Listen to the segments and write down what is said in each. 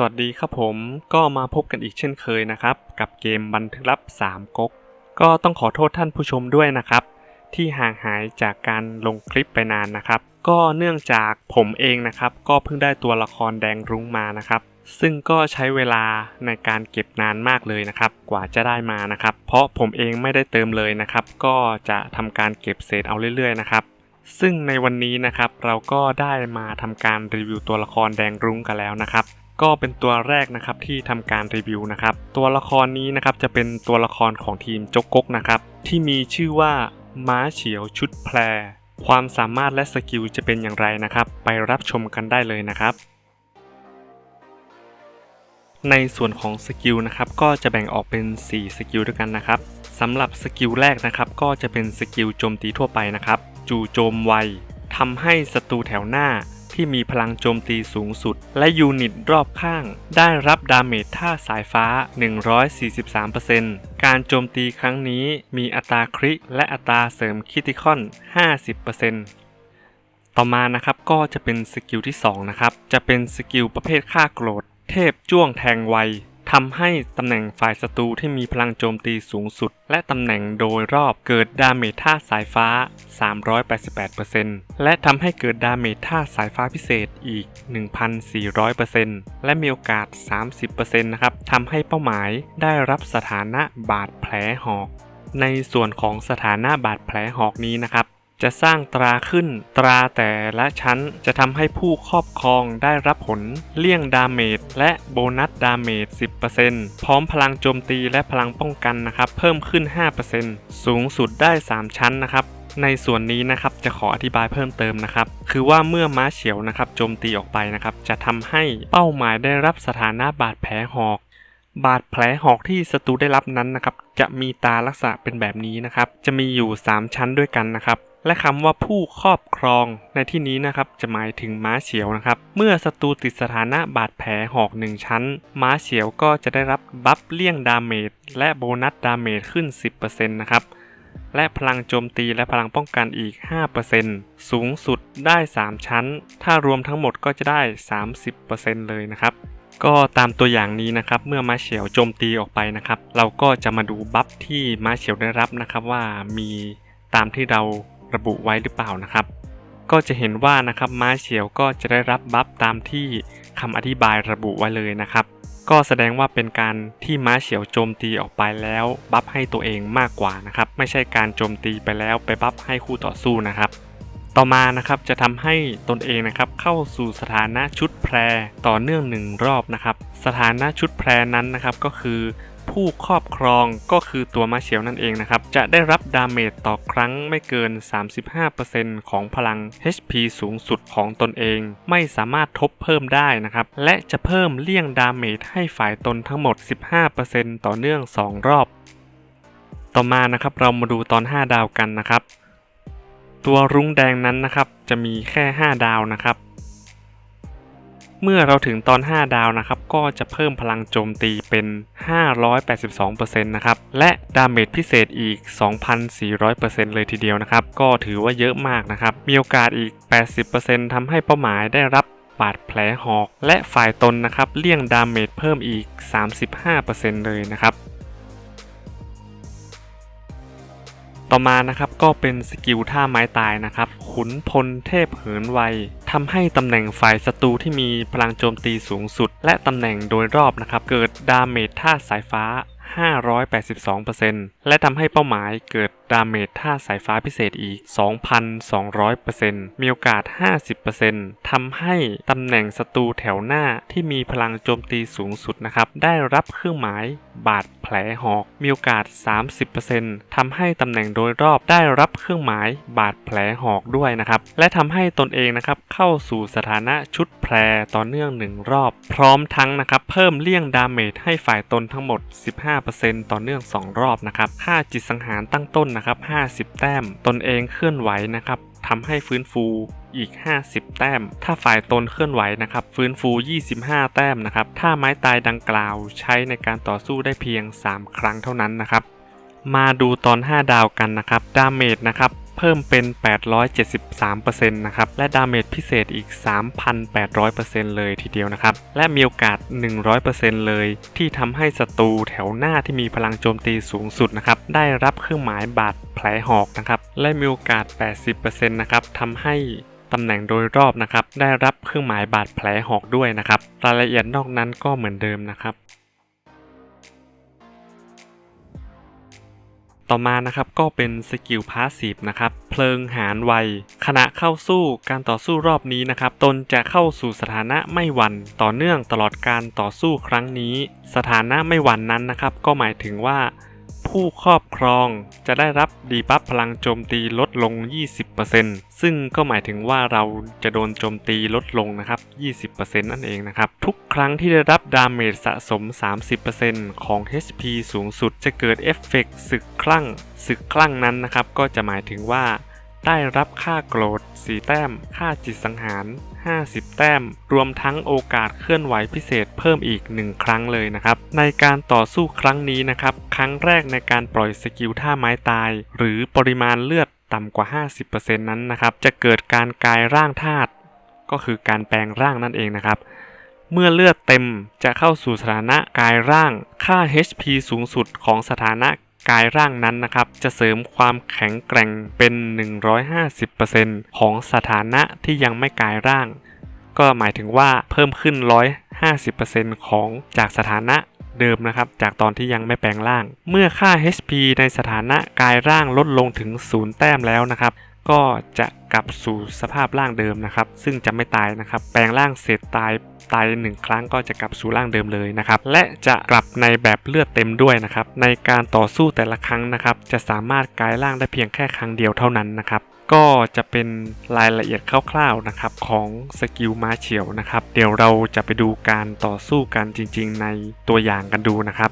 สวัสดีครับผมก็มาพบกันอีกเช่นเคยนะครับ กับเกมบันทึกลับ 3ก๊กก็ต้องขอโทษท่านผู้ชมด้วยนะครับ ที่ห่างหายจากการลงคลิปไปนานนะครับ ก็เนื่องจากผมเองนะครับ ก็เพิ่งได้ตัวละครแดงรุ้งมานะครับ ซึ่งก็ใช้เวลาในการเก็บนานมากเลยนะครับ กว่าจะได้มานะครับ เพราะผมเองไม่ได้เติมเลยนะครับ ก็จะทำการเก็บเศษเอาเรื่อยๆนะครับซึ่งในวันนี้นะครับเราก็ได้มาทำการรีวิวตัวละครแดงรุ้งกันแล้วนะครับ ก็เป็นตัวแรกนะครับที่ทำการรีวิวนะครับ ตัวละครนี้นะครับจะเป็นตัวละครของทีมจกกกนะครับที่มีชื่อว่าม้าเฉียวชุดแพร ความสามารถและสกิลจะเป็นอย่างไรนะครับ ไปรับชมกันได้เลยนะครับ ในส่วนของสกิลนะครับก็จะแบ่งออกเป็น 4 สกิลด้วยกันนะครับสำหรับสกิลแรกนะครับก็จะเป็นสกิลโจมตีทั่วไปนะครับ จู่โจมไวทำให้ศัตรูแถวหน้า ที่มีพลังโจมตีสูงสุด และยูนิตรอบข้าง ได้รับดาเมจท่าสายฟ้า 143%การโจมตีครั้งนี้มีอัตราคริและอัตราเสริมคิติคอน 50%ต่อมานะครับก็จะเป็นสกิลที่2นะครับจะเป็นสกิลประเภทฆ่าโกรธ เทพจ้วงแทงไว ทำให้ตำแหน่งฝ่ายศัตรูที่มีพลังโจมตีสูงสุด และตำแหน่งโดยรอบเกิดดาเมจท่าสายฟ้า 388%และทำให้เกิดดาเมจท่าสายฟ้าพิเศษอีก 1,400%และมีโอกาส 30%นะครับทำให้เป้าหมายได้รับสถานะบาดแผลหอก ในส่วนของสถานะบาดแผลหอกนี้นะครับ จะสร้างตราขึ้นตราแต่ละชั้นจะทำให้ผู้ครอบครองได้รับผล เลี่ยงดาเมจและโบนัสดาเมจ 10%พร้อมพลังโจมตีและพลังป้องกันนะครับ เพิ่มขึ้น 5%สูงสุดได้ 3 ชั้นนะครับในส่วนนี้นะครับจะขออธิบายเพิ่มเติมนะครับ คือว่าเมื่อม้าเฉียวนะครับโจมตีออกไปนะครับ จะทำให้เป้าหมายได้รับสถานะบาดแผลหอก บาดแผลหอกที่ศัตรูได้รับนั้นนะครับ จะมีตาลักษณะเป็นแบบนี้นะครับ จะมีอยู่ 3 ชั้นด้วยกันนะครับ และคำว่าผู้ครอบครองในที่นี้นะครับจะหมายถึงม้าเฉียวนะครับ เมื่อศัตรูติดสถานะบาดแผลหอก1ชั้น ม้าเฉียวก็จะได้รับบัฟเลี่ยงดาเมจและโบนัสดาเมจขึ้น 10%นะครับและพลังโจมตีและพลังป้องกันอีก 5%สูงสุดได้ 3 ชั้น ถ้ารวมทั้งหมดก็จะได้ 30%เลยนะครับ ก็ตามตัวอย่างนี้นะครับ เมื่อม้าเฉียวโจมตีออกไปนะครับ เราก็จะมาดูบัฟที่ม้าเฉียวได้รับนะครับว่ามีตามที่เรา ระบุไว้หรือเปล่านะครับ ก็จะเห็นว่านะครับม้าเฉียวก็จะได้รับบัฟตามที่คำอธิบายระบุไว้เลยนะครับ ก็แสดงว่าเป็นการที่ม้าเฉียวโจมตีออกไปแล้วบัฟให้ตัวเองมากกว่านะครับ ไม่ใช่การโจมตีไปแล้วไปบัฟให้คู่ต่อสู้นะครับต่อมานะครับจะทำให้ตนเองนะครับเข้าสู่สถานะชุดแพรต่อเนื่องหนึ่งรอบนะครับ สถานะชุดแพรนั้นนะครับก็คือ ผู้ครอบครองก็คือตัวมาเชียวนั่นเองนะครับ จะได้รับดาเมจต่อครั้งไม่เกิน 35%ของพลัง HP สูงสุดของตนเอง ไม่สามารถทบเพิ่มได้นะครับ และจะเพิ่มเลี่ยงดาเมจให้ฝ่ายตนทั้งหมด 15%ต่อเนื่อง 2 รอบ ต่อมานะครับเรามาดูตอน 5 ดาวกันนะครับ ตัวรุ้งแดงนั้นนะครับจะมีแค่ 5 ดาวนะครับ เมื่อเราถึงตอน 5 ดาวนะครับ ก็จะเพิ่มพลังโจมตีเป็น 582%นะครับ และดาเมจพิเศษอีก 2,400%เลยทีเดียวนะครับ ก็ถือว่าเยอะมากนะครับ มีโอกาสอีก 80%ทำให้เป้าหมายได้รับบาดแผลหอก และฝ่ายตนนะครับ เลี่ยงดาเมจเพิ่มอีก 35%เลยนะครับ ต่อมานะครับก็เป็นสกิลท่าไม้ตายนะครับขุนพลเทพเหินไวทำให้ตำแหน่งฝ่ายศัตรูที่มีพลังโจมตีสูงสุด และตำแหน่งโดยรอบนะครับเกิดดาเมจท่าสายฟ้า 582% และทำให้เป้าหมายเกิดดาเมจท่าสายฟ้าพิเศษอีก 2,200%มีโอกาส 50%ทำให้ตำแหน่งศัตรูแถวหน้าที่มีพลังโจมตีสูงสุดนะครับ ได้รับเครื่องหมายบาดแผลหอก มีโอกาส 30%ทำให้ตำแหน่งโดยรอบได้รับเครื่องหมายบาดแผลหอกด้วยนะครับ และทำให้ตนเองนะครับเข้าสู่สถานะชุดแพรต่อเนื่องหนึ่งรอบ พร้อมทั้งนะครับเพิ่มเลี่ยงดาเมจให้ฝ่ายตนทั้งหมด 15%ต่อเนื่อง 2 รอบนะครับค่าจิตสังหารตั้งต้นนะครับ 50 แต้ม ตนเองเคลื่อนไหวนะครับทำให้ฟื้นฟูอีก 50 แต้ม ถ้าฝ่ายตนเคลื่อนไหวนะครับ ฟื้นฟู 25 แต้มนะครับ ถ้าไม้ตายดังกล่าวใช้ในการต่อสู้ได้เพียง 3 ครั้งเท่านั้นนะครับ มาดูตอน 5 ดาวกันนะครับ ดาเมจนะครับ เพิ่มเป็น 873%นะครับ และดาเมจพิเศษอีก 3,800%เลยทีเดียวนะครับ และมีโอกาส 100%เลย ที่ทำให้ศัตรูแถวหน้าที่มีพลังโจมตีสูงสุดนะครับ ได้รับเครื่องหมายบาดแผลหอกนะครับ และมีโอกาส 80%นะครับทำให้ตำแหน่งโดยรอบนะครับ ได้รับเครื่องหมายบาดแผลหอกด้วยนะครับ รายละเอียดนอกนั้นก็เหมือนเดิมนะครับ ต่อมานะครับก็เป็นสกิลพาสซีฟนะครับเพลิงหารไวขณะเข้าสู้การต่อสู้รอบนี้นะครับ ตนจะเข้าสู่สถานะไม่หวั่นต่อเนื่องตลอดการต่อสู้ครั้งนี้ สถานะไม่หวั่นนั้นนะครับ ก็หมายถึงว่า ผู้ครอบครองจะได้รับดีบัฟพลังโจมตีลดลง 20%ซึ่งก็หมายถึงว่าเราจะโดนโจมตีลดลงนะครับ 20%นั่นเองนะครับ ทุกครั้งที่ได้รับดาเมจสะสม 30%ของ HP สูงสุดจะเกิดเอฟเฟกต์ศึกคลั่งศึกคลั่งนั้นนะครับ ก็จะหมายถึงว่าได้รับค่าโกรธ 4 แต้ม ค่าจิตสังหาร 50 แต้ม รวมทั้งโอกาสเคลื่อนไหวพิเศษเพิ่มอีก 1 ครั้งเลยนะครับ ในการต่อสู้ครั้งนี้นะครับ ครั้งแรกในการปล่อยสกิลท่าไม้ตาย หรือปริมาณเลือดต่ำกว่า 50%นั้นนะครับ จะเกิดการกลายร่างธาตุก็คือการแปลงร่างนั่นเองนะครับ เมื่อเลือดเต็มจะเข้าสู่สถานะกายร่าง ค่า HP สูงสุดของสถานะ กายร่างนั้นนะครับ จะเสริมความแข็งแกร่งเป็น 150%ของสถานะที่ยังไม่กายร่าง ก็หมายถึงว่าเพิ่มขึ้น 150%ของจากสถานะเดิมนะครับ จากตอนที่ยังไม่แปลงร่าง เมื่อค่า HP ในสถานะกายร่างลดลงถึง 0 แต้มแล้วนะครับ ก็จะกลับสู่สภาพร่างเดิมนะครับ ซึ่งจะไม่ตายนะครับ แปลงร่างเสร็จตายตายหนึ่งครั้งก็จะกลับสู่ร่างเดิมเลยนะครับ และจะกลับในแบบเลือดเต็มด้วยนะครับ ในการต่อสู้แต่ละครั้งนะครับ จะสามารถกลายร่างได้เพียงแค่ครั้งเดียวเท่านั้นนะครับก็จะเป็นรายละเอียดคร่าวๆนะครับของสกิลม้าเฉียวนะครับ เดี๋ยวเราจะไปดูการต่อสู้กันจริงๆ ในตัวอย่างกันดูนะครับ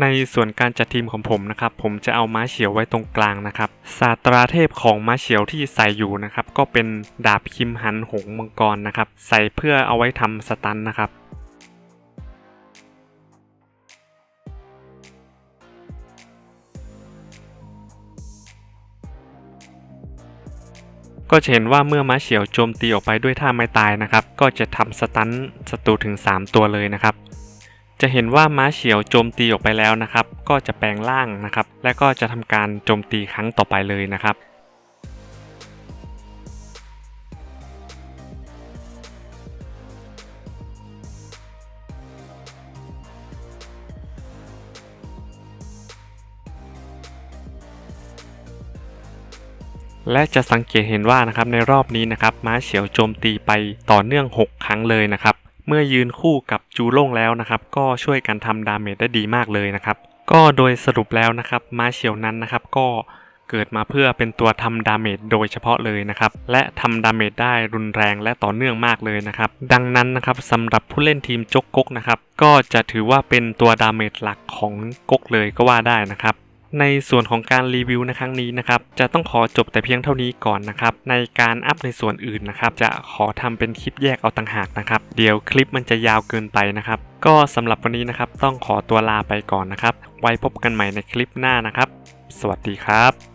ในส่วนการจัดทีมของผมนะครับ ผมจะเอาม้าเฉียวไว้ตรงกลางนะครับศาสตราเทพของม้าเฉียวที่ใส่อยู่นะครับ ก็เป็นดาบคิมหันหงมังกรนะครับ ใส่เพื่อเอาไว้ทำสตันนะครับก็จะเห็นว่าเมื่อม้าเฉียวโจมตีออกไปด้วยท่าไม้ตายนะครับ ก็จะทำสตันศัตรูถึง 3 ตัวเลยนะครับ จะเห็นว่าม้าเฉียวโจมตีออกไปแล้วนะครับ ก็จะแปลงร่างนะครับ และก็จะทำการโจมตีครั้งต่อไปเลยนะครับและจะสังเกตเห็นว่านะครับในรอบนี้นะครับม้าเฉียวโจมตีไปต่อเนื่อง 6 ครั้งเลยนะครับ เมื่อยืนคู่กับจูโล่งแล้วนะครับ ก็ช่วยกันทำดาเมจได้ดีมากเลยนะครับ ก็โดยสรุปแล้วนะครับม้าเฉียวนั้นนะครับ ก็เกิดมาเพื่อเป็นตัวทำดาเมจโดยเฉพาะเลยนะครับ และทำดาเมจได้รุนแรงและต่อเนื่องมากเลยนะครับ ดังนั้นนะครับสำหรับผู้เล่นทีมจกกกนะครับ ก็จะถือว่าเป็นตัวดาเมจหลักของกกเลยก็ว่าได้นะครับ ในส่วนของการรีวิวในครั้งนี้นะครับจะต้องขอจบแต่เพียงเท่านี้ก่อนนะครับในการอัพในส่วนอื่นนะครับจะขอทำเป็นคลิปแยกเอาต่างหากนะครับเดี๋ยวคลิปมันจะยาวเกินไปนะครับก็สำหรับวันนี้นะครับต้องขอตัวลาไปก่อนนะครับ ไว้พบกันใหม่ในคลิปหน้านะครับ สวัสดีครับ